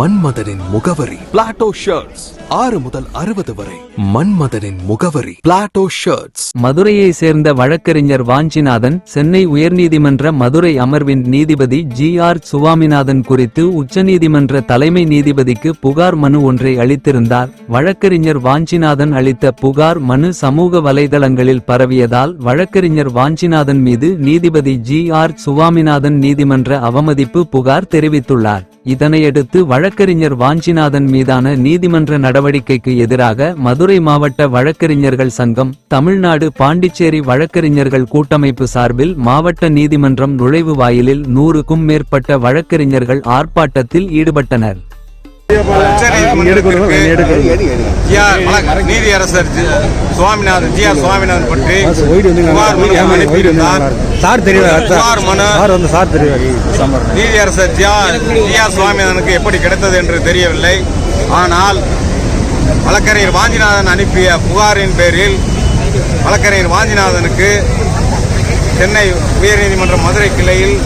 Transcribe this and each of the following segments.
மன்மதனின் முகவரி Plato shirts ஆறு முதல் அறுபது வரை மன்மதனின் முகவரி. பிளாட்டோ ஷர்ட்ஸ் மதுரையை சேர்ந்த வழக்கறிஞர் வாஞ்சிநாதன் சென்னை உயர்நீதிமன்ற மதுரை அமர்வின் நீதிபதி ஜி ஆர் சுவாமிநாதன் குறித்து உச்சநீதிமன்ற தலைமை நீதிபதிக்கு புகார் மனு ஒன்றை அளித்திருந்தார். வழக்கறிஞர் வாஞ்சிநாதன் அளித்த புகார் மனு சமூக வலைதளங்களில் பரவியதால் வழக்கறிஞர் வாஞ்சிநாதன் மீது நீதிபதி ஜி ஆர் சுவாமிநாதன் நீதிமன்ற அவமதிப்பு புகார் தெரிவித்துள்ளார். இதனையடுத்து வழக்கறிஞர் வாஞ்சிநாதன் மீதான நீதிமன்ற நடவடிக்கை நடவடிக்கைக்கு எதிராக மதுரை மாவட்ட வழக்கறிஞர்கள் சங்கம் தமிழ்நாடு பாண்டிச்சேரி வழக்கறிஞர்கள் கூட்டமைப்பு சார்பில் மாவட்ட நீதிமன்றம் நுழைவு வாயிலில் நூறுக்கும் மேற்பட்ட வழக்கறிஞர்கள் ஆர்ப்பாட்டத்தில் ஈடுபட்டனர் நீதியரசர் சுவாமிநாதன் ஜி ஆர் சுவாமிநாதன் பற்றி சார் நீதியரசர் ஜி ஆர் சுவாமிநாதனுக்கு எப்படி கிடைத்தது என்று தெரியவில்லை ஆனால் வழக்கறிஞர் வாஞ்சிநாதன் அனுப்பிய புகாரின் பேரில் வழக்கறிஞர் வாஞ்சிநாதனுக்கு சென்னை உயர்நீதிமன்ற மதுரை கிளையில்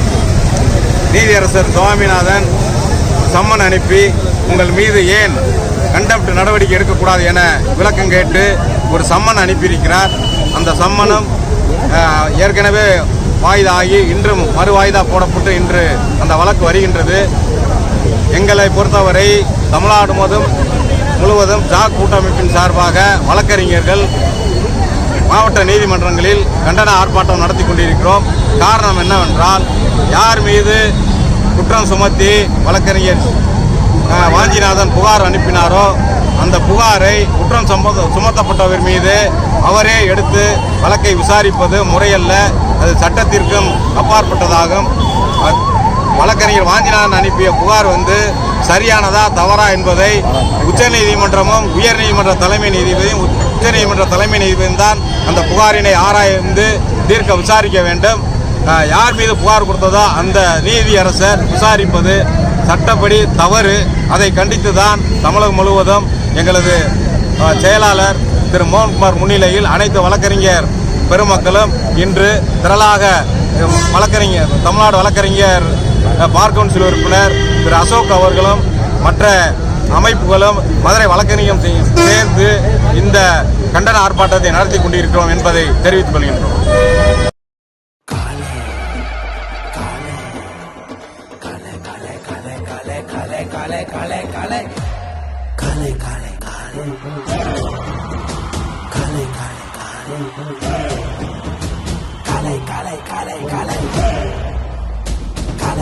நீதியரசர் சுவாமிநாதன் சம்மன் அனுப்பி உங்கள் மீது ஏன் கண்டெப்ட் நடவடிக்கை எடுக்கக்கூடாது என விளக்கம் கேட்டு ஒரு சம்மன் அனுப்பியிருக்கிறார். அந்த சம்மனும் ஏற்கனவே வாய்தா ஆகி இன்றும் மறு வாய்தா போடப்பட்டு இன்று அந்த வழக்கு வருகின்றது. எங்களை பொறுத்தவரை தமிழ்நாடு முழுவதும் முழுவதும் ஜாக் கூட்டமைப்பின் சார்பாக வழக்கறிஞர்கள் மாவட்ட நீதிமன்றங்களில் கண்டன ஆர்ப்பாட்டம் நடத்தி கொண்டிருக்கிறோம். காரணம் என்னவென்றால் யார் மீது குற்றம் சுமத்தி வழக்கறிஞர் வாஞ்சிநாதன் புகார் அனுப்பினாரோ அந்த புகாரை குற்றம் சம்மத சுமத்தப்பட்டவர் மீது அவரே எடுத்து வழக்கை விசாரிப்பது முறையல்ல. அது சட்டத்திற்கும் அப்பாற்பட்டதாகும். வழக்கறிஞர் வாஞ்சிநாதன் அனுப்பிய புகார் வந்து சரியானதா தவறா என்பதை உச்சநீதிமன்றமும் உயர்நீதிமன்ற தலைமை நீதிபதியும் உச்சநீதிமன்ற தலைமை நீதிபதியும் தான் அந்த புகாரினை ஆராய்ந்து தீர்க்க விசாரிக்க வேண்டும். யார் மீது புகார் கொடுத்ததோ அந்த நீதியரசர் விசாரிப்பது சட்டப்படி தவறு. அதை கண்டித்து தான் தமிழகம் முழுவதும் எங்களது செயலாளர் திரு மோகன்குமார் முன்னிலையில் அனைத்து வழக்கறிஞர் பெருமக்களும் இன்று திரளாக வழக்கறிஞர் தமிழ்நாடு வழக்கறிஞர் பார் கவுன்சில் உறுப்பினர் திரு அசோக் அவர்களும் மற்ற அமைப்புகளும் மதுரை வழக்கறிஞம் சேர்ந்து இந்த கண்டன ஆர்ப்பாட்டத்தை நடத்தி கொண்டிருக்கிறோம் என்பதை தெரிவித்துக் கொள்கின்றோம்.